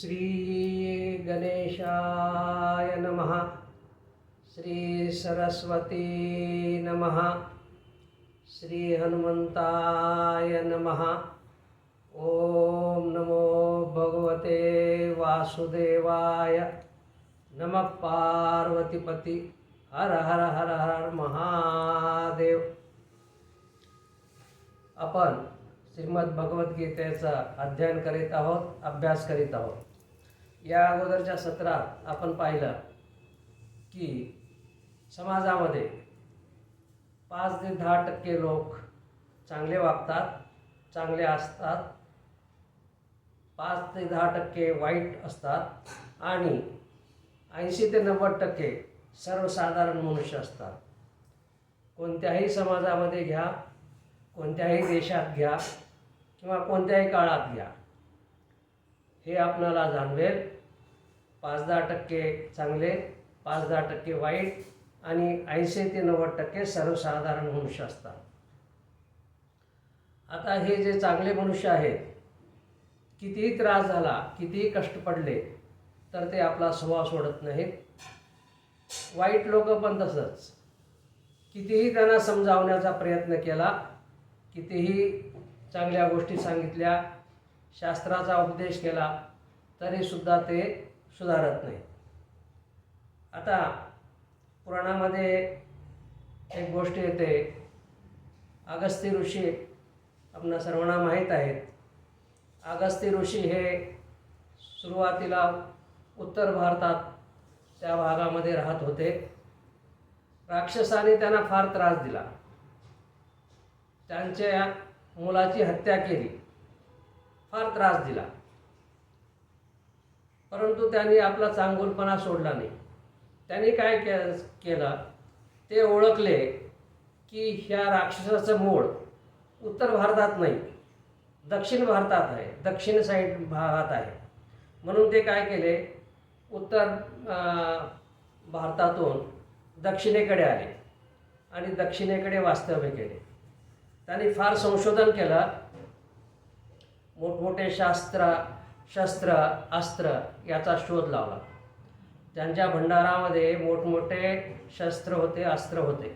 श्री गणेशाय नमः। श्री सरस्वती नमः। श्रीहनुमन्ताय नमः। ॐ नमो भगवते वासुदेवाय। नमः पार्वतीपती। हर हर हर हर महादेव। आपण श्रीमद्भगवद्गीतेचं अध्ययन करीत आहोत अभ्यास करीत आहोत. या अगोदरच्या सत्रात आपण पाहिलं की समाजामध्ये पाच ते दहा टक्के लोक चांगले वागतात चांगले असतात पाच ते दहा टक्के वाईट असतात आणि ऐंशी ते नव्वद टक्के सर्वसाधारण मनुष्य असतात. कोणत्याही समाजामध्ये घ्या कोणत्याही देशात घ्या किंवा कोणत्याही काळात घ्या. हे आपणाला जाणवेल. पाच दहा टक्के चांगले पाच दहा टक्के वाईट आणि ऐंशी ते नव्वद टक्के सर्वसाधारण मनुष्य असतात. आता हे जे चांगले मनुष्य आहेत कितीही त्रास झाला कितीही कष्ट पडले तर ते आपला स्वभाव सोडत नाहीत. वाईट लोक पण तसंच. कितीही त्यांना समजावण्याचा प्रयत्न केला कितीही चांगल्या गोष्टी सांगितल्या शास्त्राचा उपदेश केला तरीसुद्धा ते सुधारत नाही. आता पुराणामध्ये एक गोष्ट येते अगस्ती ऋषी आपणा सर्वांना माहीत आहेत अगस्ती ऋषी हे सुरुवातीला उत्तर भारतात त्या भागामध्ये राहत होते. राक्षसाने त्यांना फार त्रास दिला. त्यांच्या मुलाची हत्या केली. फार त्रास दिला. परंतु त्यांनी आपला चांगुलपणा सोडला नाही. त्यांनी काय के केलं? ते ओळखले की ह्या राक्षसाचं मूळ उत्तर भारतात नाही दक्षिण भारतात आहे दक्षिण साईड भागात आहे. म्हणून ते काय केले? उत्तर भारतातून दक्षिणेकडे आले आणि दक्षिणेकडे वास्तव्य केले. त्यांनी फार संशोधन केलं मोठमोठे शास्त्र शस्त्र अस्त्र याचा शोध लावला. त्यांच्या भंडारामध्ये मोठमोठे शस्त्र होते अस्त्र होते.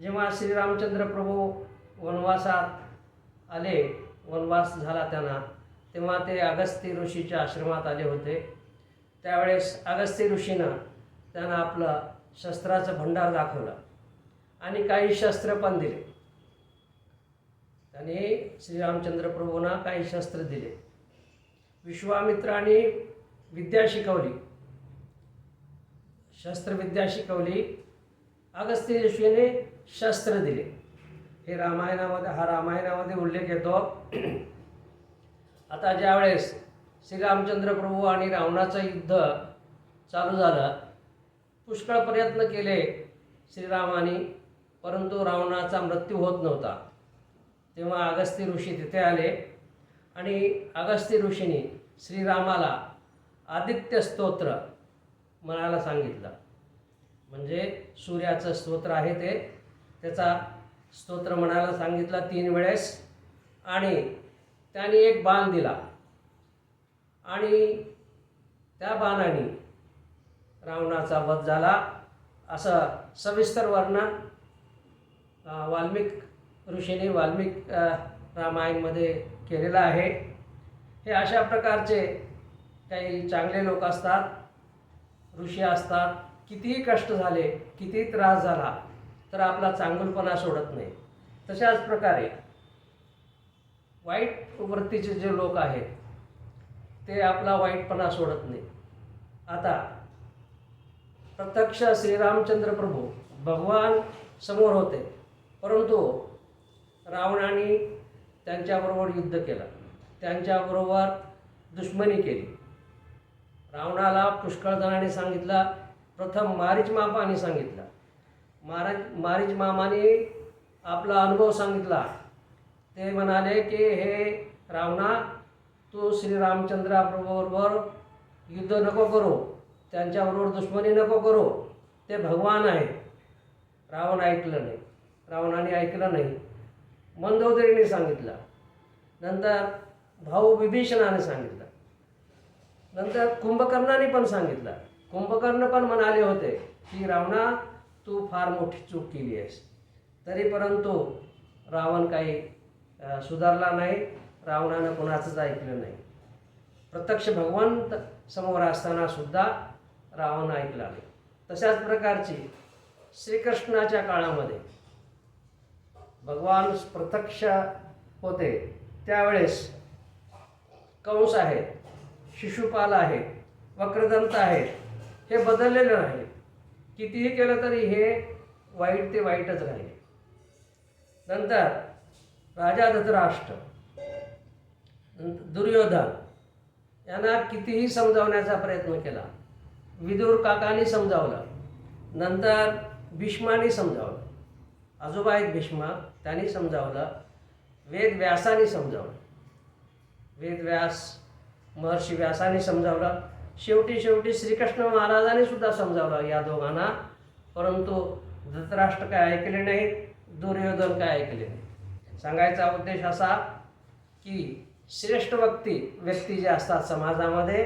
जेव्हा श्रीरामचंद्र प्रभू वनवासात आले वनवास झाला त्यांना तेव्हा ते अगस्ती ऋषीच्या आश्रमात आले होते. त्यावेळेस अगस्ती ऋषीनं त्यांना आपलं शस्त्राचं भंडार दाखवलं आणि काही शस्त्र पण दिले. आणि श्रीरामचंद्र प्रभूंना काही शस्त्र दिले. विश्वामित्राने विद्या शिकवली. शस्त्रविद्या शिकवली. अगस्ती ऋषीने शस्त्र दिले. हे रामायणामध्ये हा रामायणामध्ये उल्लेख येतो. आता ज्यावेळेस श्रीरामचंद्र प्रभू आणि रावणाचं युद्ध चालू झालं पुष्कळ प्रयत्न केले श्रीरामाने परंतु रावणाचा मृत्यू होत नव्हता. तेव्हा अगस्ती ऋषी तिथे आले. आणि अगस्ती ऋषीने श्रीरामाला आदित्य स्तोत्र म्हणायला सांगितलं. म्हणजे सूर्याचं स्तोत्र आहे ते. त्याचा स्तोत्र म्हणायला सांगितलं तीन वेळेस. आणि त्याने एक बाण दिला. आणि त्या बाणाने रावणाचा वध झाला. असं सविस्तर वर्णन वाल्मिक ऋषीने वाल्मिक रामायणमध्ये केलेलं आहे. हे अशा प्रकारचे काही चांगले लोक असतात ऋषी असतात. कितीही कष्ट झाले कितीही त्रास झाला तर आपला चांगुलपणा सोडत नाही. तशाच प्रकारे वाईट वृत्तीचे जे लोक आहेत ते आपला वाईटपणा सोडत नाही. आता प्रत्यक्ष श्रीरामचंद्र प्रभू भगवान समोर होते परंतु रावणाने त्यांच्याबरोबर युद्ध केलं. त्यांच्याबरोबर दुश्मनी केली. रावणाला पुष्कळ जणांनी सांगितलं. प्रथम मारीच मापाने सांगितलं. माराज मारीच मामाने आपला अनुभव सांगितला. ते म्हणाले की हे रावणा तू श्रीरामचंद्राबरोबर युद्ध नको करू. त्यांच्याबरोबर दुश्मनी नको करू. ते भगवान आहे रावण ऐकलं नाही. रावणाने ऐकलं नाही. मंदोदरीने सांगितलं. नंतर भाऊ विभीषणाने सांगितलं. नंतर कुंभकर्णाने पण सांगितलं. कुंभकर्ण पण म्हणाले होते की रावणा तू फार मोठी चूक केली आहेस. तरी परंतु रावण काही सुधारला नाही. रावणानं कुणाचंच ऐकलं नाही. प्रत्यक्ष भगवंत समोर असताना सुद्धा रावण ऐकला नाही. तशाच प्रकारची श्रीकृष्णाच्या काळामध्ये भगवान प्रत्यक्ष होते. त्यावेळेस कंस आहेत शिशुपाल आहेत वक्रदंत आहेत हे बदललेले नाही कितीही केलं तरी हे वाईट ते वाईटच राहिले. नंतर राजा धृतराष्ट्र नंतर दुर्योधन यांना कितीही समजावण्याचा प्रयत्न केला. विदुर काकांनी समजावलं. नंतर भीष्मानी समजावलं. आजोबा आहेत भीष्मा त्यांनी समजावलं वेद व्यासाने समजावलं. वेद व्यास महर्षी व्यासाने समजावलं. शेवटी शेवटी श्रीकृष्ण महाराजाने सुद्धा समजावलं या दोघांना. परंतु धृतराष्ट्र काय ऐकले नाहीत दुर्योधन काय ऐकले नाही सांगायचा उद्देश असा की श्रेष्ठ व्यक्ती व्यक्ती जे असतात समाजामध्ये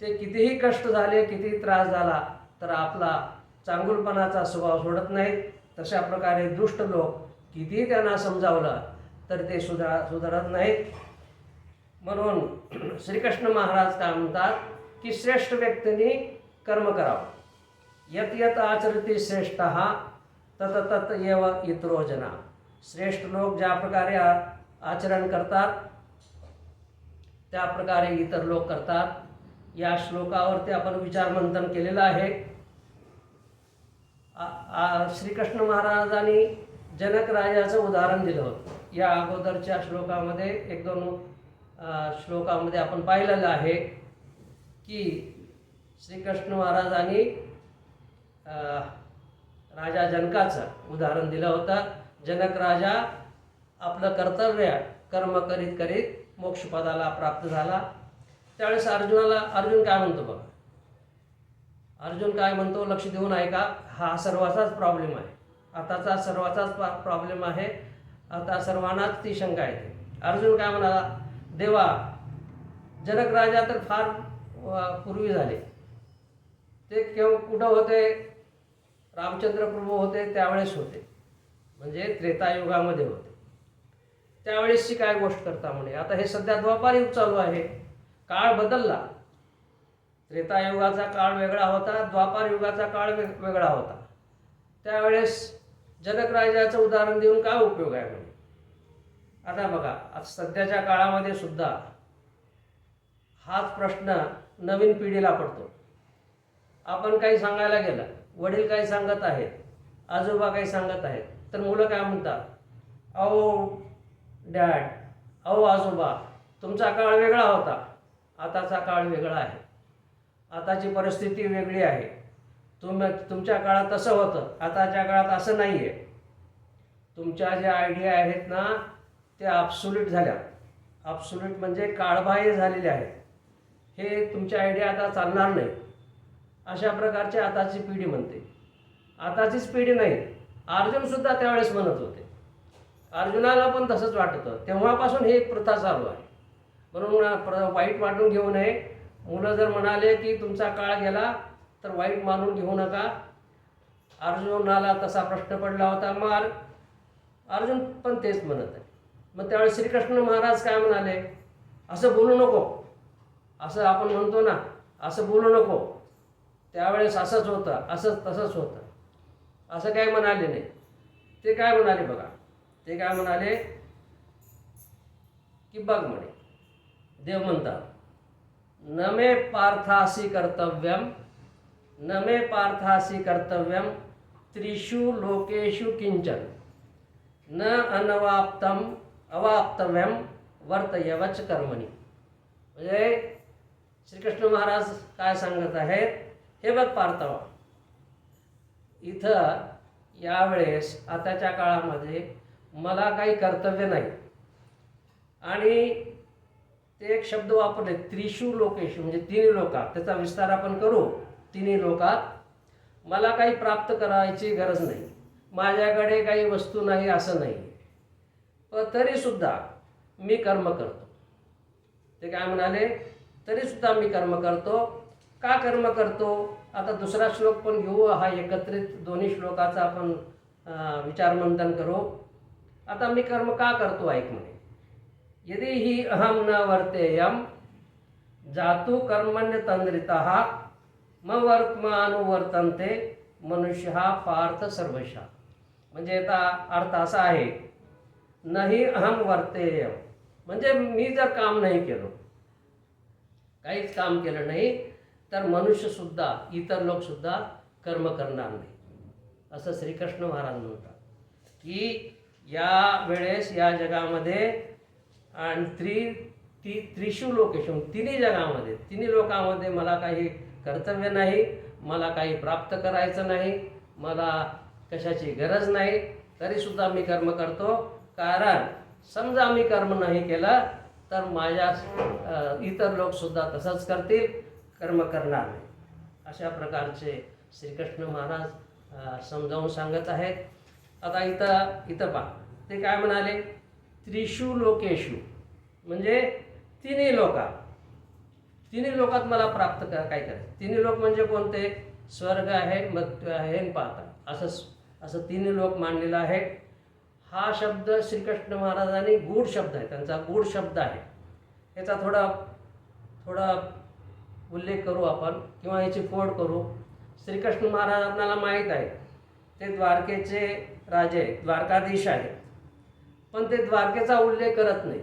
ते कितीही कष्ट झाले कितीही त्रास झाला तर आपला चांगुलपणाचा स्वभाव सोडत नाहीत. तशा प्रकारे दुष्ट लोक कितीही त्यांना समजावलं तर ते सुधार सुधारत नाहीत. म्हणून श्रीकृष्ण महाराज काय म्हणतात की श्रेष्ठ व्यक्तींनी कर्म करावं. यत यत आचरते श्रेष्ठ हा तत तत येव इतरो जना श्रेष्ठ लोक ज्या प्रकारे आ- आचरण करतात त्या प्रकारे इतर लोक करतात. या श्लोकावरती आपण विचारमंथन केलेलं आहे. श्रीकृष्ण महाराजांनी जनक राजाचं उदाहरण दिलं होतं. या अगोदरच्या श्लोकामध्ये एक दोन श्लोकामध्ये आपण पाहिलेलं आहे की श्रीकृष्ण महाराजांनी राजा जनकाचं उदाहरण दिलं होतं. जनक राजा आपलं कर्तव्य कर्म करीत करीत मोक्षपदाला प्राप्त झाला. त्यावेळेस अर्जुनाला अर्जुन काय म्हणतो बघा? अर्जुन काय म्हणतो लक्ष देऊन ऐका हा सर्वाचाच प्रॉब्लेम आहे. आताचा सर्वाचाच प्रॉब्लेम आहे. आता सर्वांनाच ती शंका येते. अर्जुन काय म्हणाला देवा जनक राजा तर फार पूर्वी झाले. ते केव्हा कुठं होते? रामचंद्र प्रभू होते त्यावेळेस होते. म्हणजे त्रेतायुगामध्ये होते. त्यावेळेसची काय गोष्ट करता म्हणे? आता हे सध्या द्वापार युग चालू आहे. काळ बदलला. त्रेतायुगाचा काळ वेगळा होता द्वापार युगाचा काळ वेग वेगळा होता. त्यावेळेस जनक राजाचं उदाहरण देऊन काय उपयोग आहे म्हणे आता बघा आज सध्याच्या काळामध्ये सुद्धा हाच प्रश्न नवीन पिढीला पडतो. आपण काही सांगायला गेलं वडील काही सांगत आहेत आजोबा काही सांगत आहेत तर मुलं काय म्हणतात? अहो डॅड अहो आजोबा तुमचा काळ वेगळा होता आताचा काळ वेगळा आहे. आताची परिस्थिती वेगळी आहे. तुम तुमच्या काळात तसं होतं. आताच्या काळात असं नाही आहे तुमच्या ज्या आयडिया आहेत ना त्या अब्सुलेट झाल्या. अब्सुलेट म्हणजे काळबाह्य झालेले आहेत. हे तुमच्या आयडिया आता चालणार नाही अशा प्रकारची आताची पिढी म्हणते. आताचीच पिढी नाही. अर्जुनसुद्धा त्यावेळेस म्हणत होते. अर्जुनाला पण तसंच वाटतं. तेव्हापासून ही प्रथा चालू आहे. म्हणून प्र वाईट वाटून घेऊ नये. मुलं जर म्हणाले की तुमचा काळ गेला तर वाईट मानून घेऊ नका. अर्जुनाला तसा प्रश्न पडला होता. मार अर्जुन पण तेच म्हणत आहे. मग त्यावेळेस श्रीकृष्ण महाराज काय म्हणाले? असं बोलू नको. असं आपण म्हणतो ना असं बोलू नको. त्यावेळेस असंच होतं असंच तसंच होतं. असं काय म्हणाले नाही. ते काय म्हणाले बघा? ते काय म्हणाले? की बघ म्हणे देव म्हणतात न मे पार्थासी कर्तव्यम न मे पार्थासी कर्तव्यम त्रिषु लोकेषु किंचन न अनवाप्तम अवाप्तव्यम वर्तयवच कर्मणी। म्हणजे श्रीकृष्ण महाराज काय सांगत आहेत हे बघ पार्थवा इथं यावेळेस आताच्या काळामध्ये मला काही कर्तव्य नाही. आणि ते एक शब्द वापरले त्रिशू लोकेश म्हणजे तिन्ही लोकात. त्याचा विस्तार आपण करू. तिन्ही लोकात. मला काही प्राप्त करायची गरज नाही. माझ्याकडे काही वस्तू नाही असं नाही. पण तरीसुद्धा मी कर्म करतो. ते काय म्हणाले? तरीसुद्धा मी कर्म करतो. का कर्म करतो? आता दुसरा श्लोक पण घेऊ. हा एकत्रित दोन्ही श्लोकाचा आपण विचारमंथन करू. आता मी कर्म का करतो ऐक म्हणे. यदि ही अहम न वर्तेयम जातु कर्मण्य तंद्रिता वर्तमानुवर्तनते मनुष्य हा पार्थ सर्वशा। म्हणजे याचा अर्थ असा आहे नाही अहम वर्तेयम म्हणजे मी जर काम नाही केलं काहीच काम केलं नाही तर मनुष्यसुद्धा इतर लोकसुद्धा कर्म करणार नाही. असं श्रीकृष्ण महाराज म्हणतात. की या वेळेस या जगामध्ये आणि त्री ती त्रिशू लोकेशन तिन्ही जगामध्ये तिन्ही लोकांमध्ये मला काही कर्तव्य नाही मला काही प्राप्त करायचं नाही मला कशाची गरज नाही तरीसुद्धा मी कर्म करतो. कारण समजा मी कर्म नाही केलं तर माझ्या इतर लोकसुद्धा तसंच करतील कर्म करणार नाही. अशा प्रकारचे श्रीकृष्ण महाराज समजावून सांगत आहेत. आता इथं इथं पहा. ते काय म्हणाले? त्रिशू लोकेशू म्हणजे तिन्ही लोकात. तिन्ही लोकात मला प्राप्त कर काय करायचं? तिन्ही लोक म्हणजे कोणते? स्वर्ग आहे मृत्यू आहे पाहतात असं असं तिन्ही लोक मांडलेला आहे. हा शब्द श्रीकृष्ण महाराजांनी गूढ शब्द आहे. त्यांचा गूढ शब्द आहे. याचा थोडा थोडा उल्लेख करू आपण किंवा याची फोड करू. श्रीकृष्ण महाराज आपल्याला माहीत आहे. ते द्वारकेचे राजे आहेत, द्वारकाधीश आहे पण ते द्वारकेचा उल्लेख करत नाही.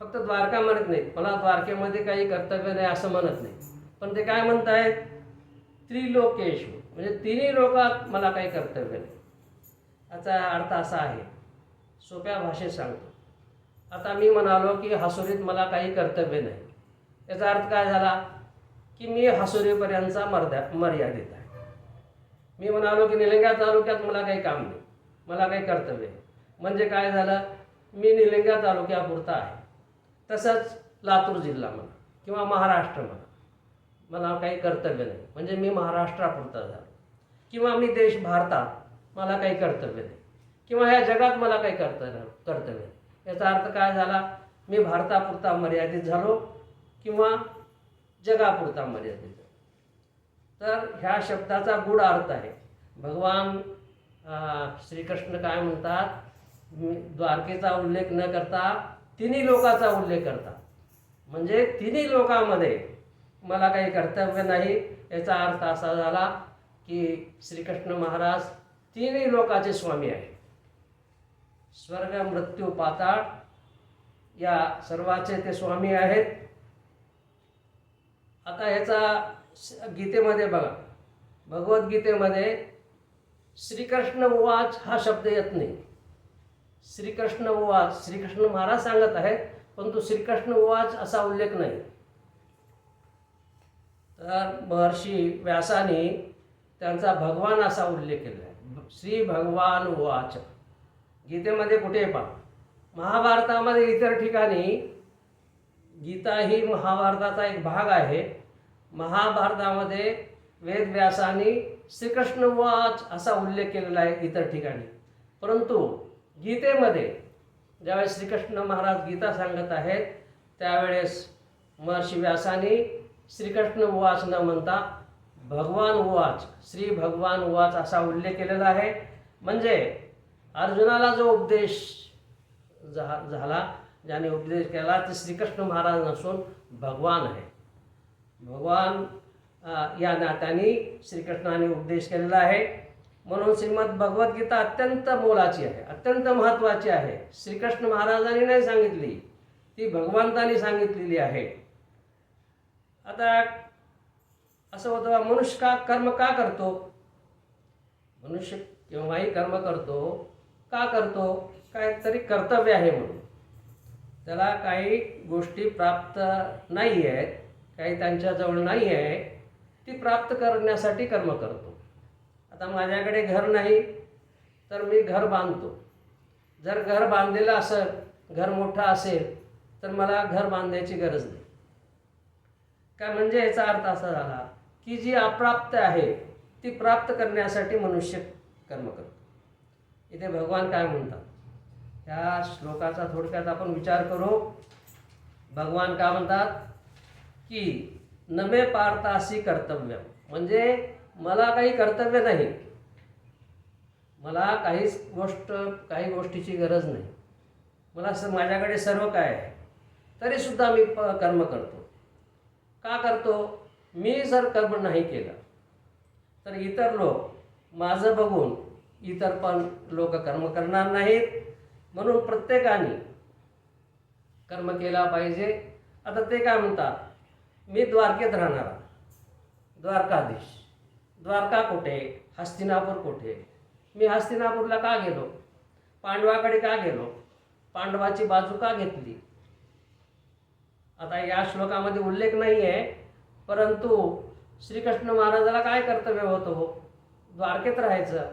फक्त द्वारका म्हणत नाहीत. मला द्वारकेमध्ये काही कर्तव्य नाही असं म्हणत नाही. पण ते काय म्हणत आहेत त्रिलोकेश. म्हणजे तिन्ही लोकात मला काही कर्तव्य नाही. याचा अर्थ असा आहे. सोप्या भाषेत सांगतो. आता मी म्हणालो की हसुरीत मला काही कर्तव्य नाही. याचा अर्थ काय झाला? की मी हसुरीपर्यंतचा मर्या मर्यादित आहे. मी म्हणालो की निलंगा तालुक्यात मला काही काम नाही. मला काही कर्तव्य आहे म्हणजे काय झालं? मी निलंगा तालुक्यापुरता आहे. तसंच लातूर जिल्हा म्हणा किंवा महाराष्ट्र म्हणा. मला काही कर्तव्य नाही. म्हणजे मी महाराष्ट्रापुरता झालो. किंवा मी देश भारतात मला काही कर्तव्य नाही. किंवा ह्या जगात मला काही कर्तव्य कर्तव्य नाही. याचा अर्थ काय झाला? मी भारतापुरता मर्यादित झालो किंवा जगापुरता मर्यादित झालो. तर ह्या शब्दाचा गूढ अर्थ आहे. भगवान श्रीकृष्ण काय म्हणतात? द्वारकेचा उल्लेख न करता तिन्ही लोकाचा उल्लेख करतात म्हणजे तिन्ही लोकांमध्ये मला काही कर्तव्य नाही याचा अर्थ असा झाला की श्रीकृष्ण महाराज तिन्ही लोकाचे स्वामी आहे स्वर्ग मृत्यू पाताळ या सर्वाचे ते स्वामी आहेत. आता याचा गीतेमध्ये बघा. भगवद्गीतेमध्ये श्रीकृष्ण उवाच हा शब्द येत नाही. श्रीकृष्ण उवाच श्रीकृष्ण महाराज सांगत आहेत परंतु श्रीकृष्ण उवाच असा उल्लेख नाही. तर महर्षी व्यासाने त्यांचा भगवान असा उल्लेख केला आहे. श्री भगवान उवाच. गीतेमध्ये कुठे पहा? महाभारतामध्ये इतर ठिकाणी गीता ही महाभारताचा एक भाग आहे. महाभारतामध्ये वेदव्यासाने श्रीकृष्ण वाच असा उल्लेख केलेला आहे इतर ठिकाणी. परंतु गीतेमध्ये ज्यावेळेस श्रीकृष्ण महाराज गीता सांगत आहेत त्यावेळेस महर्षी व्यासाने श्रीकृष्ण उवाच न म्हणता भगवान उवाच श्री भगवान उवाच असा उल्लेख केलेला आहे. म्हणजे अर्जुनाला जो उपदेश झा झाला ज्याने उपदेश केला ते श्रीकृष्ण महाराज नसून भगवान आहे. भगवान या नात्याने श्रीकृष्णाने उपदेश केलेला आहे. म्हणून श्रीमद भगवद्गीता अत्यंत मोलाची आहे अत्यंत महत्त्वाची आहे. श्रीकृष्ण महाराजांनी नाही सांगितली ती भगवंतानी सांगितलेली आहे. आता असं होतं मनुष्य का कर्म का करतो? मनुष्य केव्हाही कर्म करतो का करतो? काहीतरी कर्तव्य आहे म्हणून. त्याला काही गोष्टी प्राप्त नाही आहेत काही त्यांच्याजवळ नाही आहे ती प्राप्त करण्यासाठी कर्म करतो. आता माझ्याकडे घर नाही तर मी घर बांधतो. जर घर बांधलेलं असेल घर मोठं असेल तर मला घर बांधायची गरज नाही. काय म्हणजे याचा अर्थ असा झाला की जी अप्राप्त आहे ती प्राप्त करण्यासाठी मनुष्य कर्म करतो. इथे भगवान काय म्हणतात? या श्लोकाचा थोडक्यात आपण विचार करू. भगवान काय म्हणतात? की नमे पार्थासी कर्तव्य म्हणजे मला काही कर्तव्य नाही. मला काहीच गोष्ट काही गोष्टीची गरज नाही. मला स माझ्याकडे सर्व काय आहे तरीसुद्धा मी प कर्म करतो. का करतो? मी जर कर्म नाही केलं तर इतर लोक माझं बघून इतर पण लोक कर्म करणार नाहीत. म्हणून प्रत्येकाने कर्म केला पाहिजे. आता ते काय म्हणतात? मी द्वारकेत राहणार द्वारकाधीश. द्वारका कुठे? हस्तिनापूर कुठे? मी हस्तिनापूरला का गेलो? पांडवाकडे का गेलो? पांडवाची बाजू का घेतली? आता या श्लोकामध्ये उल्लेख नाही आहे परंतु श्रीकृष्ण महाराजाला काय कर्तव्य होतं हो? द्वारकेत राहायचं.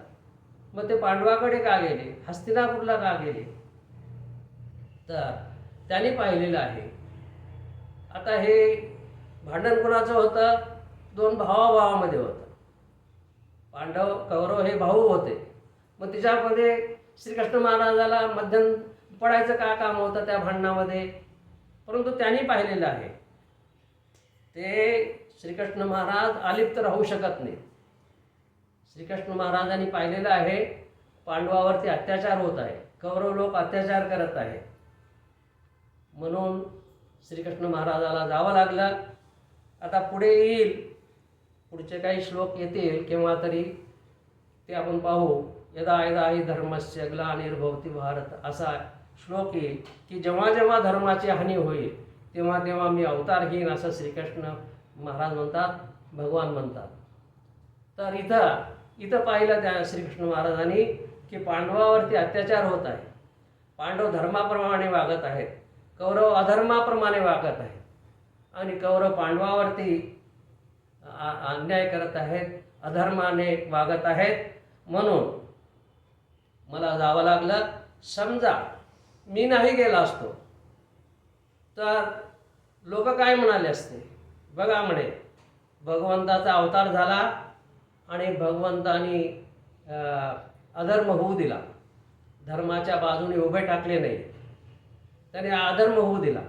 मग ते पांडवाकडे का गेले? हस्तिनापूरला का गेले? तर त्यांनी पाहिलेलं आहे. आता हे भांडण कुणाचं होतं? दोन भावाभावामध्ये होतं. पांडव कौरव हे भाऊ होते. मग तिच्यामध्ये श्रीकृष्ण महाराजाला मध्यम पडायचं का काम होतं त्या भांडणामध्ये? परंतु त्यांनी पाहिलेलं आहे. ते श्रीकृष्ण महाराज अलिप्त राहू शकत नाही श्रीकृष्ण महाराजांनी पाहिलेलं आहे पांडवावरती अत्याचार होत आहे. कौरव लोक अत्याचार करत आहे म्हणून श्रीकृष्ण महाराजाला जावं लागलं. आता पुढे येईल पुढचे काही श्लोक येतील केव्हा तरी ते आपण पाहू. यदा यदा हि धर्मस्य ग्लानिर्भवती भारत. असा श्लोक येईल की जेव्हा जेव्हा धर्माची हानी होईल तेव्हा तेव्हा मी अवतार घेईन असं श्रीकृष्ण महाराज म्हणतात भगवान म्हणतात. तर इथं इथं पाहिलं त्या श्रीकृष्ण महाराजांनी की पांडवावरती अत्याचार होत आहे. पांडव धर्माप्रमाणे वागत आहेत. कौरव अधर्माप्रमाणे वागत आहेत. आणि कौरव पांडवावरती अन्याय करत आहेत अधर्माने वागत आहेत. म्हणून मला जावं लागलं समजा मी नाही गेला असतो तर लोक काय म्हणाले असते? बघा म्हणे भगवंताचा अवतार झाला आणि भगवंतानी अधर्म होऊ दिला. धर्माच्या बाजूने उभे टाकले नाही. त्याने अधर्म होऊ दिला.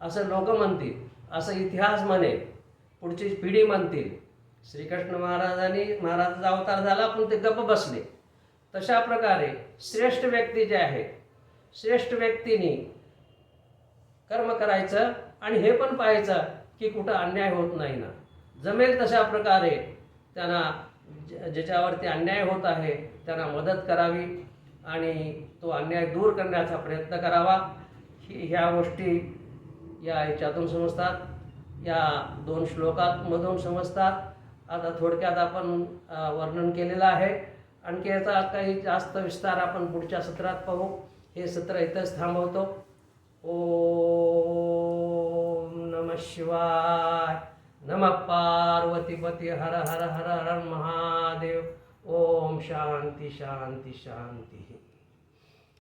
असं लोक म्हणतील असं इतिहास म्हणे. पुढची पिढी म्हणतील. श्रीकृष्ण महाराजांनी महाराजाचा अवतार झाला पण ते गप्प बसले. तशा प्रकारे श्रेष्ठ व्यक्ती जे आहेत श्रेष्ठ व्यक्तीने कर्म करायचं आणि हे पण पाहायचं की कुठं अन्याय होत नाही ना. जमेल तशा प्रकारे त्यांना ज्याच्यावरती अन्याय होत आहे त्यांना मदत करावी आणि तो अन्याय दूर करण्याचा प्रयत्न करावा. ही ह्या गोष्टी या याच्यातून समजतात. या दोन श्लोकांमधून समजतात. आता थोडक्यात आपण वर्णन केलेलं आहे. आणखी याचा काही जास्त विस्तार आपण पुढच्या सत्रात पाहू. हे सत्र इथंच थांबवतो. ओम नम शिवाय. नम पार्वतीपती. हर हर हर हर महादेव. ओम शांती शांती शांती.